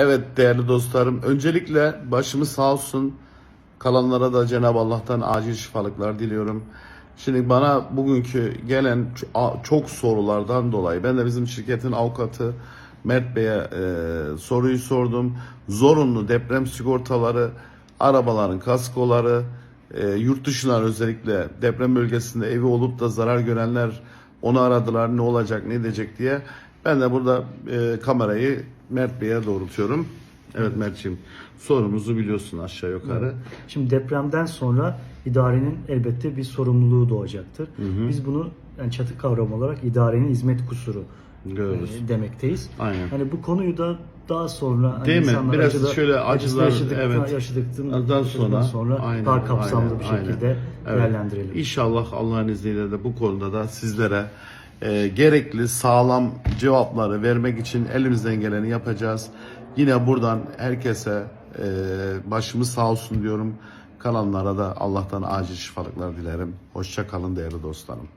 Evet değerli dostlarım. Öncelikle başımız sağ olsun. Kalanlara da Cenab-ı Allah'tan acil şifalıklar diliyorum. Şimdi bana bugünkü gelen çok sorulardan dolayı ben de bizim şirketin avukatı Mert Bey'e e, soruyu sordum. Zorunlu deprem sigortaları, arabaların kaskoları, e, yurt dışından özellikle deprem bölgesinde evi olup da zarar görenler onu aradılar ne olacak ne edecek diye. Ben de burada e, kamerayı Mert Bey'e doğrultuyorum. Evet Mert'ciğim sorumuzu biliyorsun aşağı yukarı. Şimdi depremden sonra idarenin elbette bir sorumluluğu doğacaktır. Biz bunu yani çatı kavramı olarak idarenin hizmet kusuru Görürüz. e, demekteyiz. Aynen. Hani bu konuyu da daha sonra hani Değil mi? Biraz acıda- şöyle acılar, yaşadıktan, evet. yaşadıktan sonra, sonra aynen, daha kapsamlı aynen, bir aynen. şekilde Evet. değerlendirelim. İnşallah Allah'ın izniyle de bu konuda da sizlere e, gerekli sağlam cevapları vermek için elimizden geleni yapacağız. Yine buradan herkese e, başımız sağ olsun diyorum. Kalanlara da Allah'tan acil şifalıklar dilerim. Hoşça kalın değerli dostlarım.